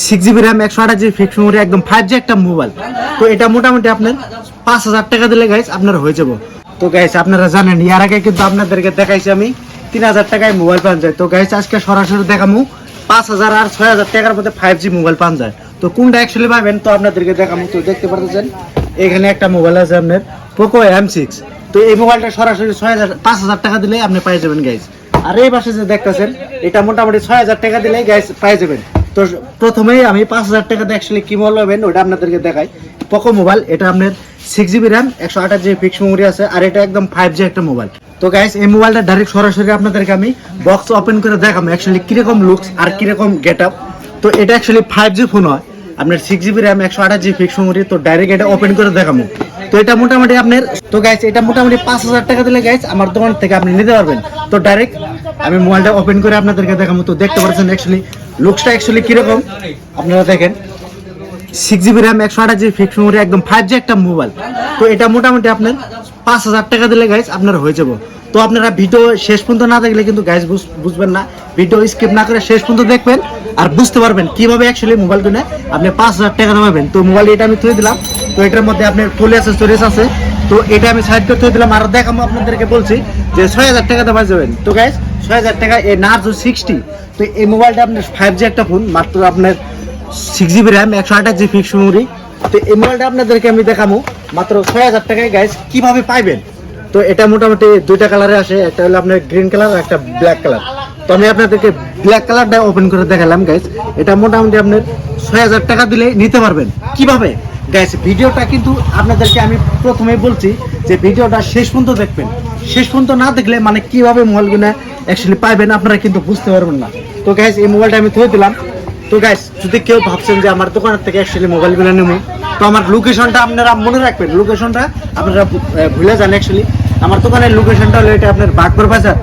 Six GB RAM একশো আঠাশ GB fix memory একদম ফাইভ জি একটা মোবাইল তো এটা মোটামুটি আপনার পাঁচ হাজার টাকা দিলে গাইস আপনার হয়ে যাব। তো গাইস আপনারা জানেন, ইয়ার আগে কিন্তু আপনাদেরকে দেখাইছি আমি, তিন হাজার টাকায় মোবাইল পান যায়। তো গাইস আজকে সরাসরি দেখামু, পাঁচ হাজার আর ছয় হাজার টাকার মধ্যে ফাইভ জি মোবাইল পান যায়। তো কোনটা অ্যাকচুয়ালি পাবেন, তো আপনাদেরকে দেখামু। তো দেখতে পারতেছেন, এখানে একটা মোবাইল আছে আপনার পোকো এম সিক্স তো এই মোবাইলটা সরাসরি ছয় হাজার, পাঁচ হাজার টাকা দিলে আপনি পাই যাবেন গাইস আর এই পাশে যে দেখতেছেন, এটা মোটামুটি ছয় হাজার টাকা দিলে গাইস পাই যাবেন। তো প্রথমেই আমি পাঁচ হাজার টাকাতে অ্যাকচুয়ালি কি মোবাইল পাবেন ওটা আপনাদেরকে দেখাই। পোকো মোবাইল এটা আপনার সিক্স জিবি র্যাম একশো আঠাশ জিবি ফিক্স মেমোরি আছে, আর এটা একদম ফাইভ জি একটা মোবাইল তো গাইস এই মোবাইলটা ডাইরেক্ট সরাসরি আপনাদেরকে আমি বক্স ওপেন করে দেখাবো অ্যাকচুয়ালি কীরকম লুকস আর কীরকম গেট আপ তো এটা অ্যাকচুয়ালি ফাইভ জি ফোন হয়, আপনার সিক্স জিবি র্যাম একশো আঠাশ জিবি ফিক্স মেমোরি তো ডাইরেক্ট এটা ওপেন করে দেখাবো। তো এটা মোটামুটি আপনার, তো গাইস এটা মোটামুটি পাঁচ হাজার টাকা দিলে গাইস আমার দোকান থেকে আপনি নিতে পারবেন। তো ডাইরেক্ট আমি মোবাইলটা ওপেন করে আপনাদেরকে দেখাবো। তো দেখতে পাচ্ছেন অ্যাকচুয়ালি লুকসটা অ্যাকচুয়ালি কীরকম? আপনারা দেখেন। সিক্স জিবি র্যাম একশো আঠাশ জিবি ফিক্স মেমোরি একদম ফাইভ জি একটা মোবাইল তো এটা মোটামুটি আপনার পাঁচ হাজার টাকা দিলে গাইস আপনার হয়ে যাব। তো আপনারা ভিডিও শেষ পর্যন্ত না দেখলে কিন্তু গাইস বুঝবেন না। ভিডিও স্কিপ না করে শেষ পর্যন্ত দেখবেন আর বুঝতে পারবেন কীভাবে অ্যাকচুয়ালি মোবাইল কিনে আপনি পাঁচ হাজার টাকা পাবেন তো মোবাইল এটা আমি থুয়ে দিলাম। তো এটার মধ্যে আপনার ফুল স্টোরেজ আছে। তো এটা আমি সাইড করতে দিলাম, আর দেখাবো আপনাদেরকে বলছি যে ছয় হাজার টাকা দেওয়া যাবেন। তো গাইস ছয় হাজার টাকা, এই নার্জো সিক্সটি তো এই মোবাইলটা আপনার ফাইভ জি একটা ফোন মাত্র আপনার সিক্স জিবি র্যাম একশো আঠাশ জিবি ফিক্স মেমোরি তো এই মোবাইলটা আপনাদেরকে আমি দেখাবো, মাত্র ছয় হাজার টাকায় গাইস কীভাবে পাইবেন? তো এটা মোটামুটি দুইটা কালারে আসে, একটা হলো আপনার গ্রিন কালার একটা ব্ল্যাক কালার তো আমি আপনাদেরকে ব্ল্যাক কালারটা ওপেন করে দেখালাম গাইস এটা মোটামুটি আপনার ছয় হাজার টাকা দিলে নিতে পারবেন। কীভাবে? গাইস ভিডিওটা কিন্তু আপনাদেরকে আমি প্রথমেই বলছি যে ভিডিওটা শেষ পর্যন্ত দেখবেন। শেষ পর্যন্ত না দেখলে মানে কীভাবে মোবাইলগুলো অ্যাকচুয়ালি পাইবেন আপনারা কিন্তু বুঝতে পারবেন না। তো গাইস এই মোবাইলটা আমি থয়ে দিলাম। তো গাইস যদি কেউ ভাবছেন যে আমার দোকানের থেকে অ্যাকচুয়ালি মোবাইলগুলো নেব, তো আমার লোকেশনটা আপনারা মনে রাখবেন। লোকেশনটা আপনারা ভুলে যান অ্যাকচুয়ালি আমার দোকানের লোকেশনটা হলো এটা আপনার বাগবর বাজার।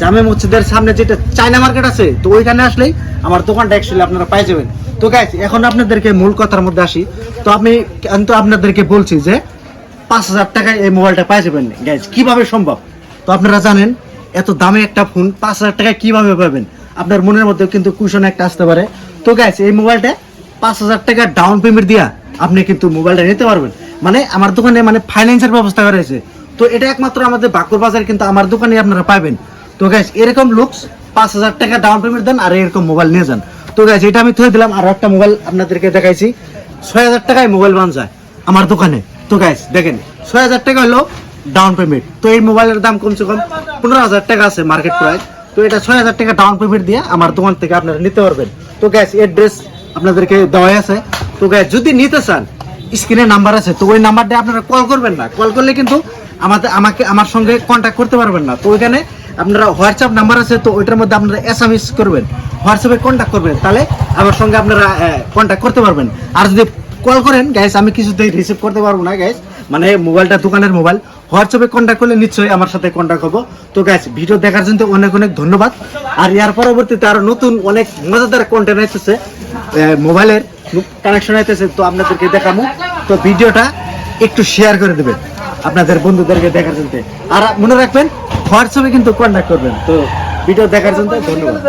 জামে মসজিদের সামনে যেটা চায়না মার্কেট আছে, তো ওইখানে আসলেই আমার দোকানটা অ্যাকচুয়ালি আপনারা পাই যাবেন। তো গাইস এখন আপনাদেরকে মূল কথার মধ্যে আসি। তো আমি কিন্তু আপনাদেরকে বলছি যে পাঁচ হাজার টাকায় এই মোবাইলটা পাই যাবেন গাইজ কীভাবে সম্ভব? তো আপনারা জানেন, এত দামে একটা ফোন পাঁচ হাজার টাকায় কীভাবে পাবেন? আপনার মনের মধ্যে কিন্তু কুশন একটা আসতে পারে। তো গাইজ এই মোবাইলটা পাঁচ হাজার টাকা ডাউন পেমেন্ট দিয়া আপনি কিন্তু মোবাইলটা নিতে পারবেন। মানে আমার দোকানে মানে ফাইন্যান্সের ব্যবস্থা করা হয়েছে। তো এটা একমাত্র আমাদের বাকুর বাজার কিন্তু আমার দোকানে আপনারা পাবেন। তো গাইজ এরকম লুকস পাঁচ হাজার টাকা ডাউন পেমেন্ট দেন আর এরকম মোবাইল নিয়ে যান। তো গাইজ এটা আমি থয়ে দিলাম, আর একটা মোবাইল আপনাদেরকে দেখাইছি। ছয় হাজার টাকায় মোবাইল বান যায় আমার দোকানে। তো গাইস দেখেন, ছয় হাজার টাকা হলো ডাউন পেমেন্ট তো এই মোবাইলের দাম কমসে কম পনেরো হাজার টাকা আছে মার্কেট প্রাইস তো এটা ছয় হাজার টাকা ডাউন পেমেন্ট দিয়ে আমার দোকান থেকে আপনারা নিতে পারবেন। তো গ্যাস এড্রেস আপনাদেরকে দেওয়া আছে। তো গ্যাস যদি নিতে চান স্ক্রিনে নাম্বার আছে। তো ওই নাম্বারটা আপনারা কল করবেন না। কল করলে কিন্তু আমাদের আমাকে আমার সঙ্গে কন্ট্যাক্ট করতে পারবেন না। তো ওইখানে আপনারা হোয়াটসঅ্যাপ নাম্বার আছে, তো ওইটার মধ্যে আপনারা এস এম এস করবেন। হোয়াটসঅ্যাপে কন্ট্যাক্ট করবেন, তাহলে আমার সঙ্গে আপনারা কন্ট্যাক্ট করতে পারবেন। আর যদি কল করেন গ্যাস আমি কিছুতেই রিসিভ করতে পারব না গ্যাস মানে মোবাইলটা, দোকানের মোবাইল। হোয়াটসঅ্যাপে কন্ট্যাক্ট করলে নিশ্চয়ই আমার সাথে কন্ট্যাক্ট হব। তো গ্যাস ভিডিও দেখার জন্য অনেক অনেক ধন্যবাদ। আর ইয়ার পরবর্তীতে আরও নতুন, অনেক মজাদার কন্টেন্ট আসতেছে। মোবাইলের কানেকশন আইতেছে তো আপনাদেরকে দেখাবো তো ভিডিওটা একটু শেয়ার করে দেবেন আপনাদের বন্ধুদেরকে দেখার জন্য। আর মনে রাখবেন হোয়াটসঅ্যাপে কিন্তু কন্ট্যাক্ট করবেন। তো ভিডিও দেখার জন্য ধন্যবাদ।